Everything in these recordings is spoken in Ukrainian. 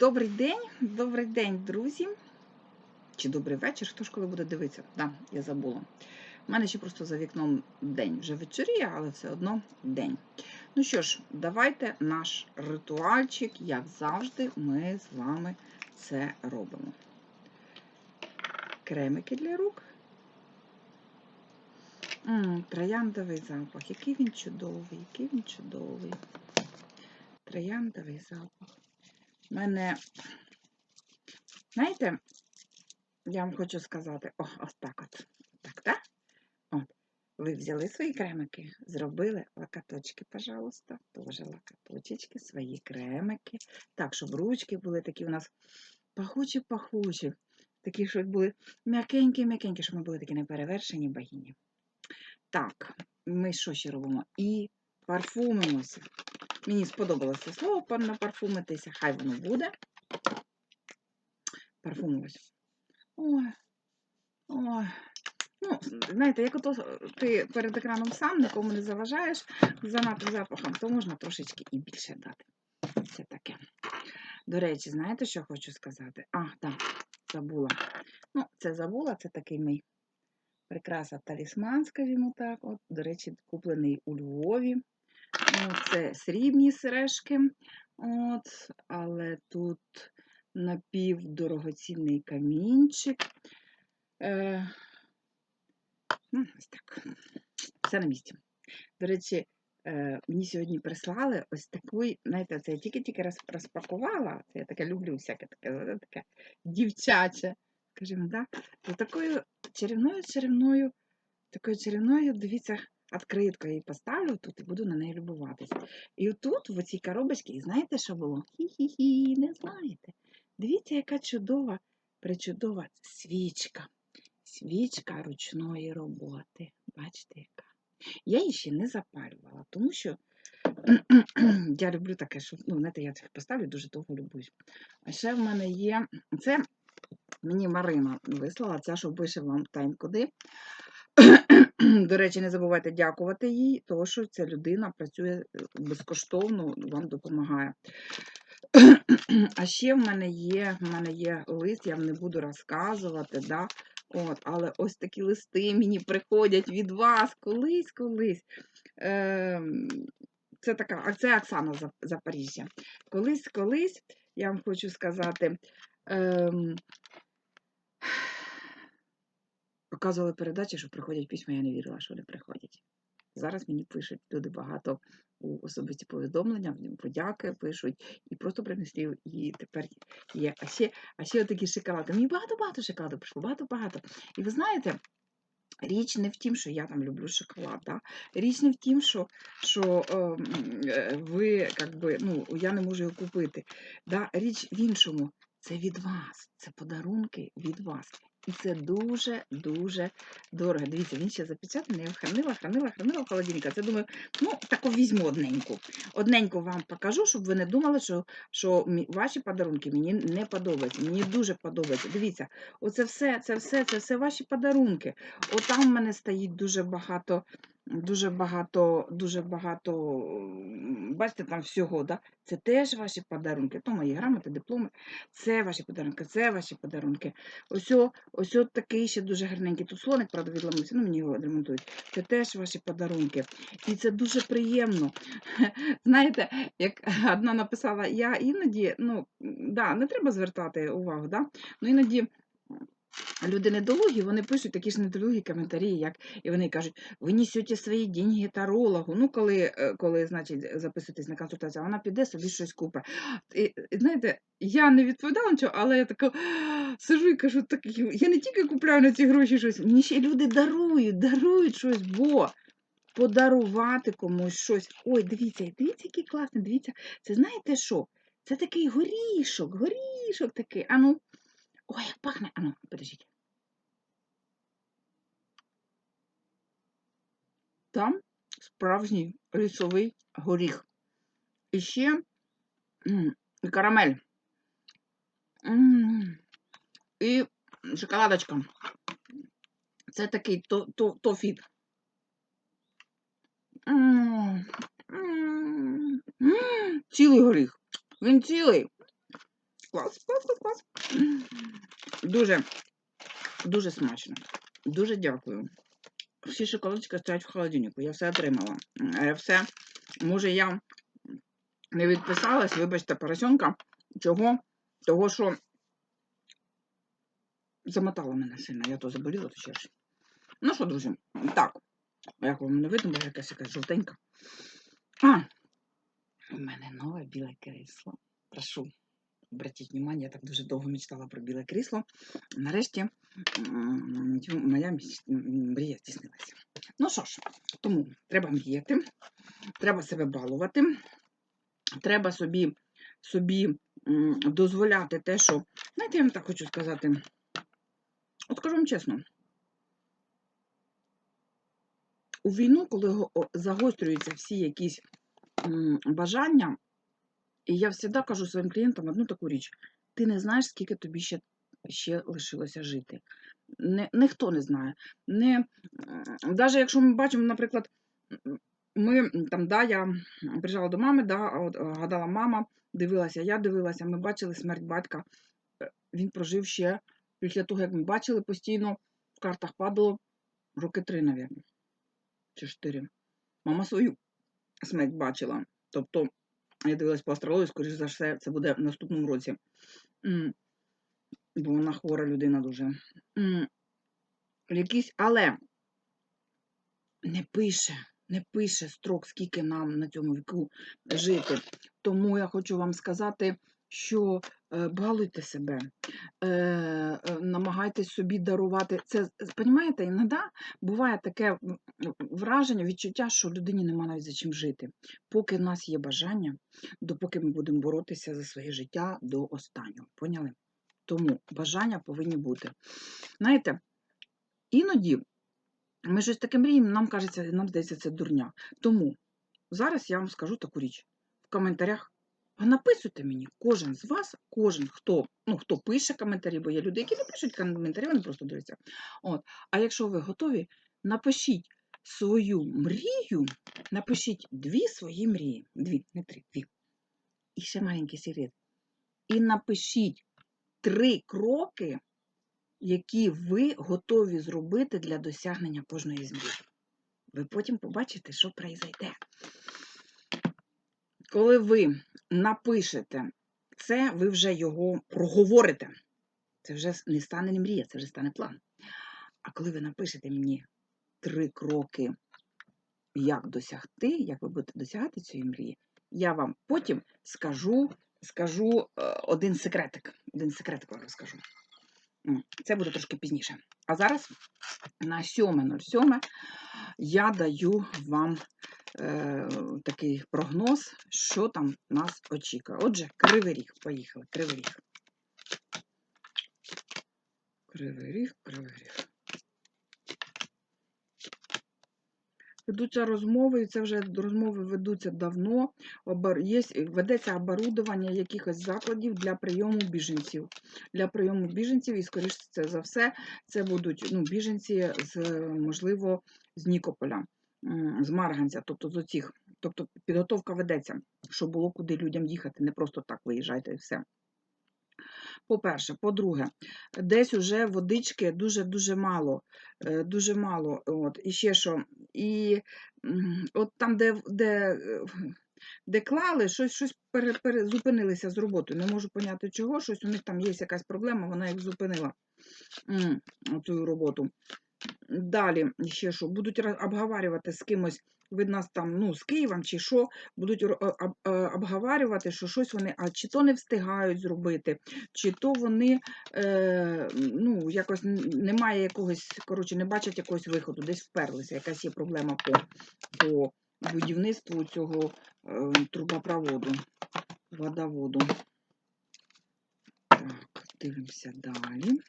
Добрий день, добрий день, друзі. Чи добрий вечір, хто ж коли буде дивитися? Так, да, я забула. У мене ще просто за вікном день. Вже вечоріє, але все одно день. Ну що ж, давайте наш ритуальчик, як завжди, ми з вами це робимо. Кремики для рук. М, трояндовий запах. Який він чудовий, який він чудовий. Трояндовий запах. Мене, знаєте, я вам хочу сказати, о, ось так от. Так, так? От. Ви взяли свої кремики, зробили лакаточки, пожалуйста, теж лакаточечки, свої кремики. Так, щоб ручки були такі у нас пахучі-пахучі, такі, щоб були м'якенькі-м'якенькі, щоб ми були такі неперевершені богині. Так, ми що ще робимо? І парфумимося. Мені сподобалося слово напарфумитися, хай воно буде. Парфумуюсь. Ой, ой. Ну, знаєте, як ото ти перед екраном сам нікому не заважаєш занадто запахом, то можна трошечки і більше дати. Це таке. До речі, знаєте, що хочу сказати? А, так, забула. Ну, це забула, це такий мій прикраса талісман, скажімо так. От, До речі, куплений у Львові. От, Це срібні сережки, от, але тут напівдорогоцінний камінчик. Е, ну, ось так. Все на місці. До речі, е, мені сьогодні прислали ось таку, знаєте, це я тільки-тільки розпакувала. Це я таке люблю, всяке таке, таке дівчаче, скажімо, да? З такою чарівною, чарівною, такою чарівною, дивіться, відкритку її поставлю тут і буду на неї любуватись. І отут, в цій коробочці, знаєте, що було? Хі-хі-хі, не знаєте. Дивіться, яка чудова, причудова свічка. Свічка ручної роботи. Бачите, яка? Я її ще не запалювала, тому що я люблю таке, що, ну, знаєте, я це поставлю, дуже довго любуюсь. А ще в мене є, це мені Марина вислала, ця, що пише вам тайм-коди. До речі, не забувайте дякувати їй, тому що ця людина працює е, безкоштовно, вам допомагає. А ще в мене є, в мене є лист, я вам не буду розказувати, да? От, але ось такі листи мені приходять від вас колись, колись. Ем, це така, це Оксана Запоріжжя. Колись, колись, я вам хочу сказати, ем, показували передачі, що приходять письма, я не вірила, що вони приходять. Зараз мені пишуть люди багато у особисті повідомлення, подяки пишуть, і просто принесли, і тепер є. А ще, а ще такі шоколади. Мені багато-багато шоколаду прийшло, багато-багато. І ви знаєте, річ не в тім, що я там люблю шоколад. Да? Річ не в тім, що, що ем, е, ви, як би, ну, я не можу його купити. Да? Річ в іншому. Це від вас, це подарунки від вас. І це дуже-дуже дорого. Дивіться, він ще запечатаний, я хранила, хранила, хранила в холодильнику. Це думаю, ну, таку візьму одненьку. Одненьку вам покажу, щоб ви не думали, що, що ваші подарунки мені не подобаються. Мені дуже подобається. Дивіться, оце все, це все, це все ваші подарунки. Отам в мене стоїть дуже багато, дуже багато, дуже багато, бачите, там всього, да? це теж ваші подарунки. То мої грамоти, дипломи, це ваші подарунки, це ваші подарунки. Ось, ось такий ще дуже гарненький. Тут слоник, правда, відламався, ну мені його ремонтують. Це теж ваші подарунки. І це дуже приємно. Знаєте, як одна написала, я іноді, ну, да, не треба звертати увагу, да? ну іноді. Люди недолугі, вони пишуть такі ж недолугі коментарі, як і вони кажуть, ви несете свої деньги тарологу. Ну, коли, е, коли значить, записуєтесь на консультацію, вона піде собі щось купить. І, знаєте, я не відповідала нічого, але я така сижу і кажу, так, я не тільки купляю на ці гроші щось, мені ще люди дарують, дарують щось, бо подарувати комусь щось. Ой, дивіться, дивіться, який класний, дивіться, це знаєте що? Це такий горішок, горішок такий. Ану, ой, як пахне. Ану, подождіть. Там справжній лісовий горіх. І ще і карамель. І шоколадочка. Це такий то, то, тофіт. Цілий горіх. Він цілий. Клас, клас, клас, клас. Дуже, дуже смачно. Дуже дякую. Всі шоколадки стоять в холодильнику. Я все отримала. Е, Все. Може, я не відписалась, вибачте, поросенка. Чого? Того, що замотала мене сильно. Я то заболіла, то ще ж. Ну що, друзі, так. Як вам не видно, бо якась якась жовтенька. А, у мене нове біле крісло. Прошу, обратіть внимание, я так дуже довго мечтала про біле крісло. Нарешті моя мрія здійснилася. Ну що ж, тому треба мріяти, треба себе балувати, треба собі, собі дозволяти те, що. Знаєте, я вам так хочу сказати. От скажу вам чесно. У війну, коли загострюються всі якісь бажання, і я завжди кажу своїм клієнтам одну таку річ: ти не знаєш, скільки тобі ще, ще лишилося жити. Не, ніхто не знає. Не, навіть якщо ми бачимо, наприклад, ми там, да, я приїжджала до мами, да, е, гадала мама, дивилася, я дивилася, ми бачили смерть батька. Е, Він прожив ще після того, як ми бачили постійно, в картах падало роки три, мабуть, чи чотири. Мама свою смерть бачила. Тобто, я дивилась по астрології, скоріш за все, це буде в наступному році. Бо вона хвора людина дуже. Якісь, але не пише, не пише строк, скільки нам на цьому віку жити. Тому я хочу вам сказати, що е, балуйте себе, е, е, намагайтесь собі дарувати. Це, розумієте, іноді буває таке враження, відчуття, що людині нема навіть за чим жити. Поки в нас є бажання, допоки ми будемо боротися за своє життя до останнього. Поняли? Тому бажання повинні бути. Знаєте, іноді ми щось таке мріємо, нам кажеться, нам здається, це дурня. Тому зараз я вам скажу таку річ. В коментарях а написуйте мені, кожен з вас, кожен, хто, ну, хто пише коментарі, бо є люди, які не пишуть коментарі, вони просто дивляться. От. А якщо ви готові, напишіть свою мрію, напишіть дві свої мрії. Дві, не три, дві. І ще маленький секрет. І напишіть три кроки, які ви готові зробити для досягнення кожної з. Ви потім побачите, що произойде. Коли ви напишете це, ви вже його проговорите. Це вже не стане не мрія, це вже стане план. А коли ви напишете мені три кроки, як досягти, як ви будете досягати цієї мрії, я вам потім скажу, скажу е, один секретик. Один секретик вам розкажу. Це буде трошки пізніше. А зараз на 7.07 я даю вам е, такий прогноз, що там нас очікує. Отже, кривий ріг. Поїхали. Кривий ріг. Кривий ріг, кривий ріг. Ведуться розмови, і це вже розмови ведуться давно. Є, ведеться оборудовання якихось закладів для прийому біженців. Для прийому біженців, і, скоріш за все, це будуть ну, біженці з, можливо, з Нікополя, з Марганця, тобто з оцих. Тобто підготовка ведеться, щоб було куди людям їхати, не просто так виїжджайте і все. По-перше, по-друге, десь уже водички дуже-дуже мало. е, Дуже мало. От. І ще що. І от там, де, де, де клали, щось, щось пере, пере, зупинилися з роботою. Не можу поняти чого, щось у них там є якась проблема, вона їх зупинила цю роботу. Далі, ще що, будуть обговорювати з кимось, від нас там, ну, з Києвом чи що, будуть е, обговорювати, що щось вони, а чи то не встигають зробити, чи то вони е, ну, якось немає якогось, коротше, не бачать якогось виходу, десь вперлися, якась є проблема по, по будівництву цього е, трубопроводу, водоводу. Так, дивимося далі.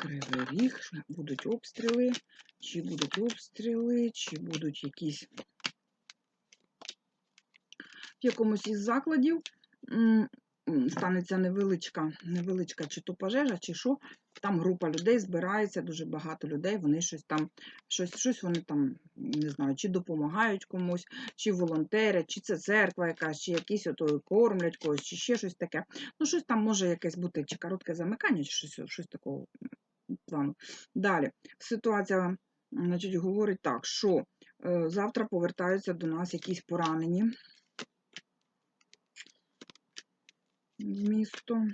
Кривий ріг, будуть обстріли, чи будуть обстріли, чи будуть якісь в якомусь із закладів. Станеться невеличка, невеличка чи то пожежа, чи що, там група людей збирається, дуже багато людей, вони щось там, щось, щось вони там, не знаю, чи допомагають комусь, чи волонтерять, чи це церква якась, чи якісь ото кормлять когось, чи ще щось таке. Ну, щось там може якесь бути, чи коротке замикання, чи щось, щось такого плану. Далі, ситуація, значить, говорить так, що е, завтра повертаються до нас якісь поранені в місто.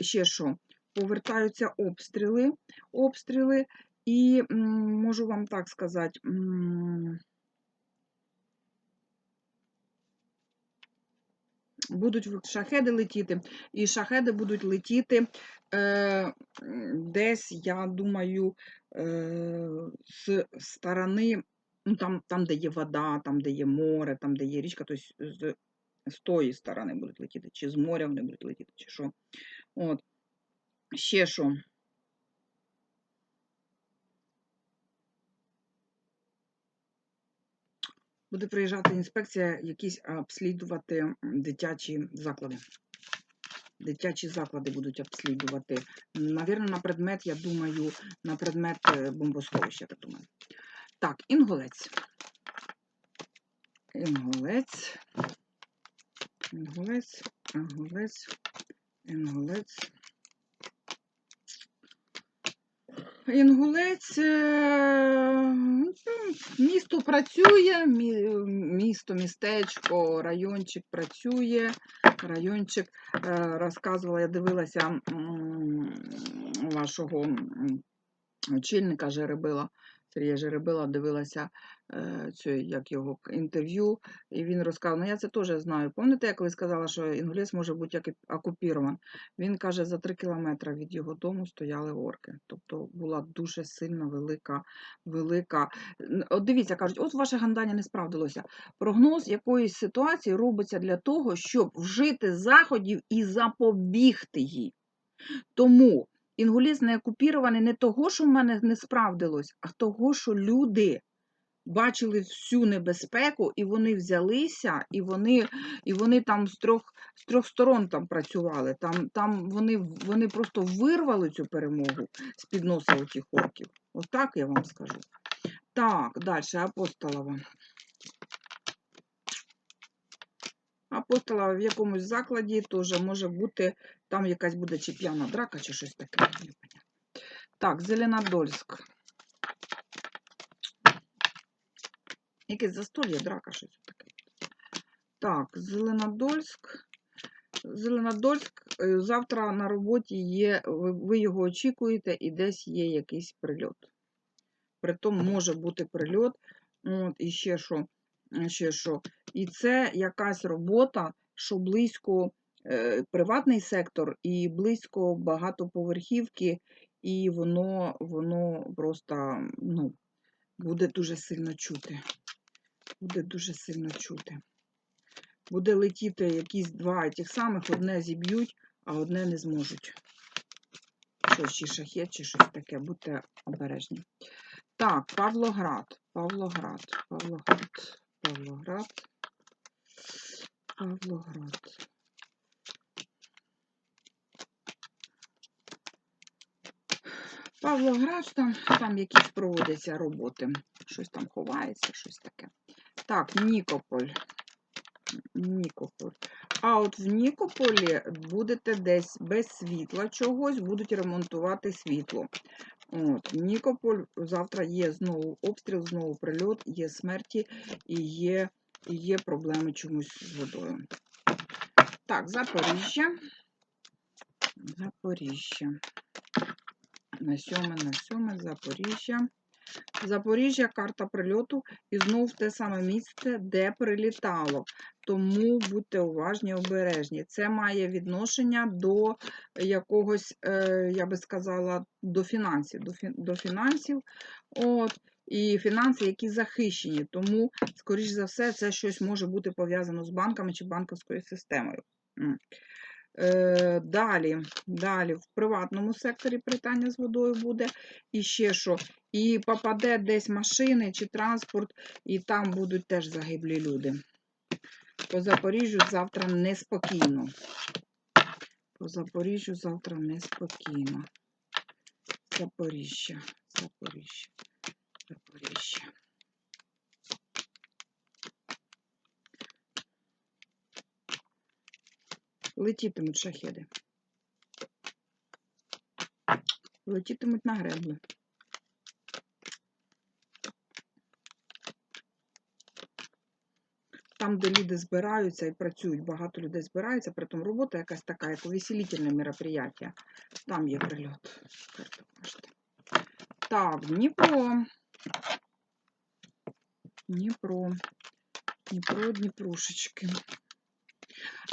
Ще що? Повертаються обстріли, обстріли, і можу вам так сказати. Будуть шахеди летіти, і шахеди будуть летіти десь, я думаю, з сторони, ну там, там, де є вода, там, де є море, там, де є річка, тобто з, з тої сторони будуть летіти, чи з моря вони будуть летіти, чи що. От. Ще що? Буде приїжджати інспекція, якісь обслідувати дитячі заклади. Дитячі заклади будуть обслідувати. Навірно, на предмет, я думаю, на предмет е, бомбосховища, я думаю. Так, інголець. Інголець. Інголець, інголець, інгулець. Інгулець, е, ну, місто працює, місто, містечко, райончик працює. Райончик е, розказувала, я дивилася вашого очільника Жеребила, Сергія Жеребила, дивилася цю, як його інтерв'ю, і він розказав, ну я це теж знаю. Пам'ятаєте, я коли сказала, що Інгулець може бути як окупірован? Він каже, за три кілометри від його дому стояли орки. Тобто була дуже сильна, велика, велика. От дивіться, кажуть, от ваше гандання не справдилося. Прогноз якоїсь ситуації робиться для того, щоб вжити заходів і запобігти їй. Тому інгулець не окупірований не того, що в мене не справдилось, а того, що люди бачили всю небезпеку, і вони взялися, і вони, і вони там з трьох, з трьох сторон там працювали. Там, там вони, вони просто вирвали цю перемогу з-під носа у тих орків. Отак я вам скажу. Так, далі, апостолова. Апостолова в якомусь закладі теж може бути, там якась буде чи п'яна драка, чи щось таке. Так, Зеленодольськ. Якесь застолье, драка, щось таке. Так, Зеленодольськ. Зеленодольськ. е, Завтра на роботі є, ви, його очікуєте, і десь є якийсь прильот. Притом може бути прильот. От, і ще що, ще що. І це якась робота, що близько е, приватний сектор і близько багатоповерхівки, і воно, воно просто ну, буде дуже сильно чути. Буде дуже сильно чути. Буде летіти якісь два тих самих, одне зіб'ють, а одне не зможуть. Щось чи шахет, чи щось таке, будьте обережні. Так, Павлоград. Павлоград. Павлоград. Павлоград. Павлоград. Павлоград, там, там якісь проводяться роботи. Щось там ховається, щось таке. Так, Нікополь. Нікополь. А от в Нікополі будете десь без світла чогось, будуть ремонтувати світло. От, Нікополь завтра є знову обстріл, знову прильот, є смерті і є, і є проблеми чомусь з водою. Так, Запоріжжя. Запоріжжя. На сьоме, на сьоме, Запоріжжя. Запоріжжя, карта прильоту, і знов те саме місце, де прилітало. Тому будьте уважні, обережні. Це має відношення до якогось, е, я би сказала, до фінансів. До, до фінансів. От, і фінанси, які захищені. Тому, скоріш за все, це щось може бути пов'язано з банками чи банківською системою. Е, далі, далі, в приватному секторі питання з водою буде. І ще що? І попаде десь машини чи транспорт, і там будуть теж загиблі люди. По Запоріжжю завтра неспокійно. По Запоріжжю завтра неспокійно. Запоріжжя, Запоріжжя, Запоріжжя. Летітимуть шахеди. Летітимуть на греблю. Там, де люди збираються і працюють, багато людей збирається, при тому робота якась така, як увеселительне мероприятие. Там є прильот. Так, Дніпро. Дніпро. Дніпро, Дніпрушечки.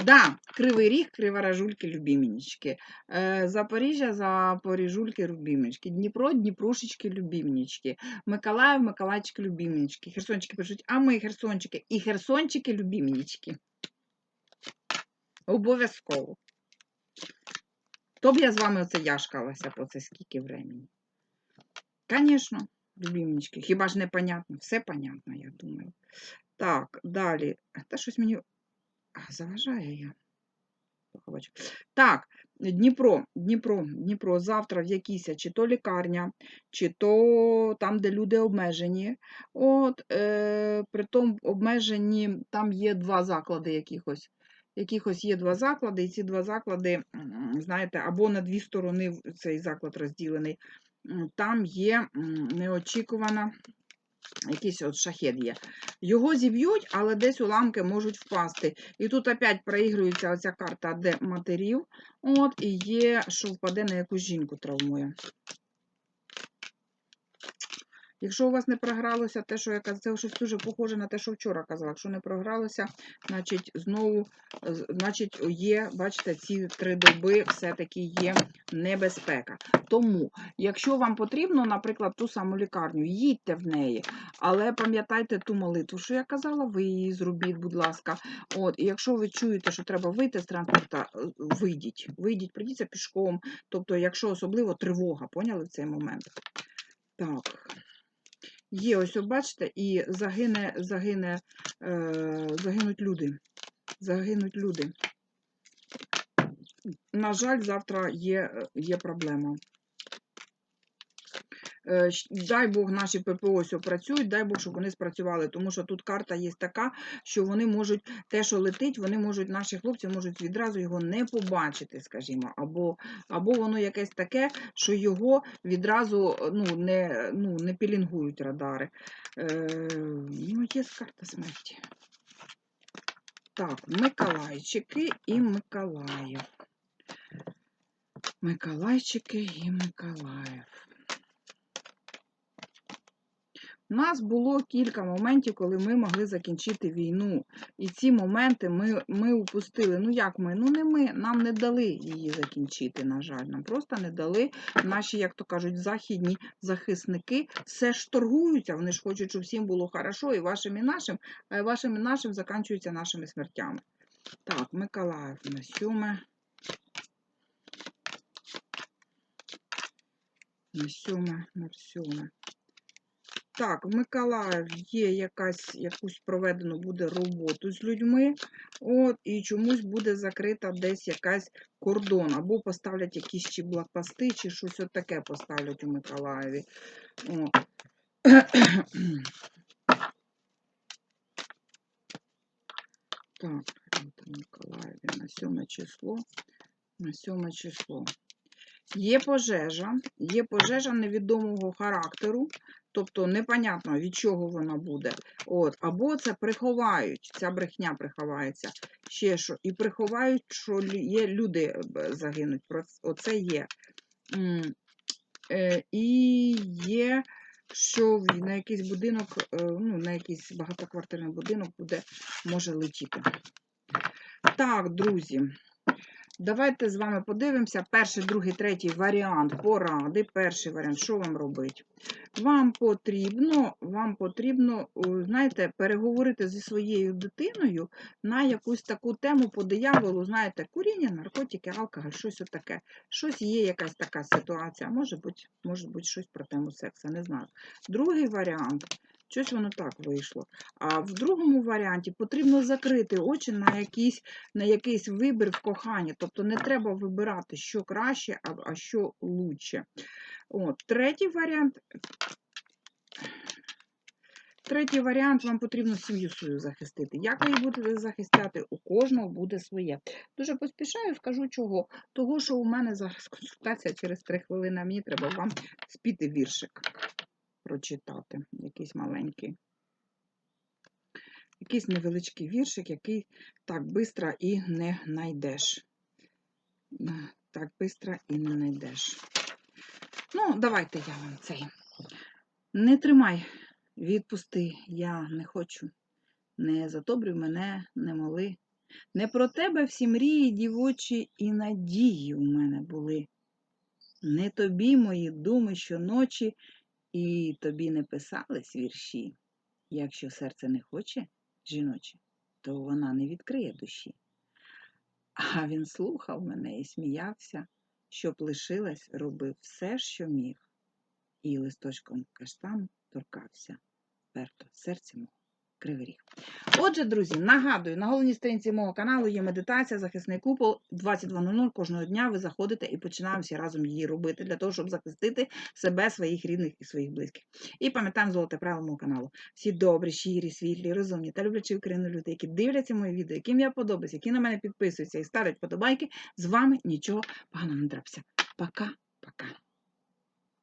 Да, Кривий Ріг, Криворожульки, Любімінічки. Е, Запоріжжя, Запоріжульки, Любімінічки. Дніпро, Дніпрушечки, Любімінічки. Миколаїв, Миколаївчики, Любімінічки. Херсончики пишуть, а ми Херсончики. І Херсончики, Любімінічки. Обов'язково. То б я з вами оце яшкалася по це скільки времени. Звісно, любімнички. Хіба ж не понятно? Все понятно, я думаю. Так, далі. Та щось мені а, заважає я. Плохо бачу. Так, Дніпро, Дніпро, Дніпро, завтра в якійсь, чи то лікарня, чи то там, де люди обмежені. От, е, при тому обмежені, там є два заклади якихось. Якихось є два заклади, і ці два заклади, знаєте, або на дві сторони цей заклад розділений. Там є неочікувана якийсь от шахет є. Його зіб'ють, але десь уламки можуть впасти. І тут опять проігрується оця карта, де матерів, от, і є, що впаде на якусь жінку травмує. Якщо у вас не програлося те, що я казала, це щось дуже похоже на те, що вчора казала. Якщо не програлося, значить знову значить, є, бачите, ці три доби все-таки є небезпека. Тому, якщо вам потрібно, наприклад, ту саму лікарню, їдьте в неї, але пам'ятайте ту молитву, що я казала, ви її зробіть, будь ласка. От, і якщо ви чуєте, що треба вийти з транспорта, е, вийдіть, вийдіть, прийдіться пішком. Тобто, якщо особливо тривога, поняли в цей момент? Так. Є, ось бачите, і загине, загине, е, загинуть люди. Загинуть люди. На жаль, завтра є, е, є проблема. Е, Дай Бог, наші ППО працюють, дай Бог, щоб вони спрацювали, тому що тут карта є така, що вони можуть, те, що летить, вони можуть, наші хлопці можуть відразу його не побачити, скажімо, або, або воно якесь таке, що його відразу ну, не, ну, не пілінгують радари. Е, ну, є карта смерті. Так, Миколайчики і Миколаїв. Миколайчики і Миколаїв. У нас було кілька моментів, коли ми могли закінчити війну. І ці моменти ми, ми упустили. Ну як ми? Ну не ми, нам не дали її закінчити, на жаль. Нам просто не дали наші, як то кажуть, західні захисники все ж торгуються. Вони ж хочуть, щоб всім було хорошо, і вашим, і нашим, а вашим і нашим закінчуються нашими смертями. Так, Миколаїв на сьоме. На сьоме, на сьоме. Так, в Миколаїв є якась, якусь проведено буде роботу з людьми, от, і чомусь буде закрита десь якась кордон, або поставлять якісь чи блокпости, чи щось от таке поставлять у Миколаєві. Так, у Миколаєві на 7 число. На 7 число. Є пожежа, є пожежа невідомого характеру, тобто непонятно від чого вона буде. От, або це приховають, ця брехня приховається. Ще що, і приховають, що є люди е, загинуть. Оце є. Е, І є, що на якийсь будинок, е, ну, на якийсь багатоквартирний будинок буде, може летіти. Так, друзі. Давайте з вами подивимося. Перший, другий, третій варіант поради. Перший варіант, що вам робити? Вам потрібно, вам потрібно, знаєте, переговорити зі своєю дитиною на якусь таку тему по дияволу, знаєте, куріння, наркотики, алкоголь, щось отаке. Щось є, якась така ситуація. Може бути, може бути щось про тему сексу, не знаю. Другий варіант. Щось воно так вийшло. А в другому варіанті потрібно закрити очі на якийсь, на якийсь вибір в коханні. Тобто не треба вибирати, що краще, а, а що лучше. От, третій варіант. Третій варіант, вам потрібно сім'ю свою захистити. Як ви її будете захищати, у кожного буде своє. Дуже поспішаю, скажу чого. Того, що у мене зараз консультація через три хвилини, мені треба вам спіти віршик прочитати. Якийсь маленький. Якийсь невеличкий віршик, який так швидко і не знайдеш. Так швидко і не знайдеш. Ну, давайте я вам цей. Не тримай, відпусти, я не хочу. Не затобрюй мене, не моли. Не про тебе всі мрії, дівочі і надії у мене були. Не тобі мої думи щоночі, і тобі не писались вірші. Якщо серце не хоче, жіноче, то вона не відкриє душі. А він слухав мене і сміявся, щоб лишилась, робив все, що міг, і листочком каштан торкався, перто серце мого кривий ріг. Отже, друзі, нагадую, на головній сторінці мого каналу є медитація, захисний купол 22.00 кожного дня ви заходите і починаємо всі разом її робити для того, щоб захистити себе, своїх рідних і своїх близьких. І пам'ятаємо золоте правило мого каналу. Всі добрі, щирі, світлі, розумні та люблячі Україну люди, які дивляться мої відео, яким я подобаюся, які на мене підписуються і ставлять подобайки, з вами нічого поганого не трапиться. Пока-пока.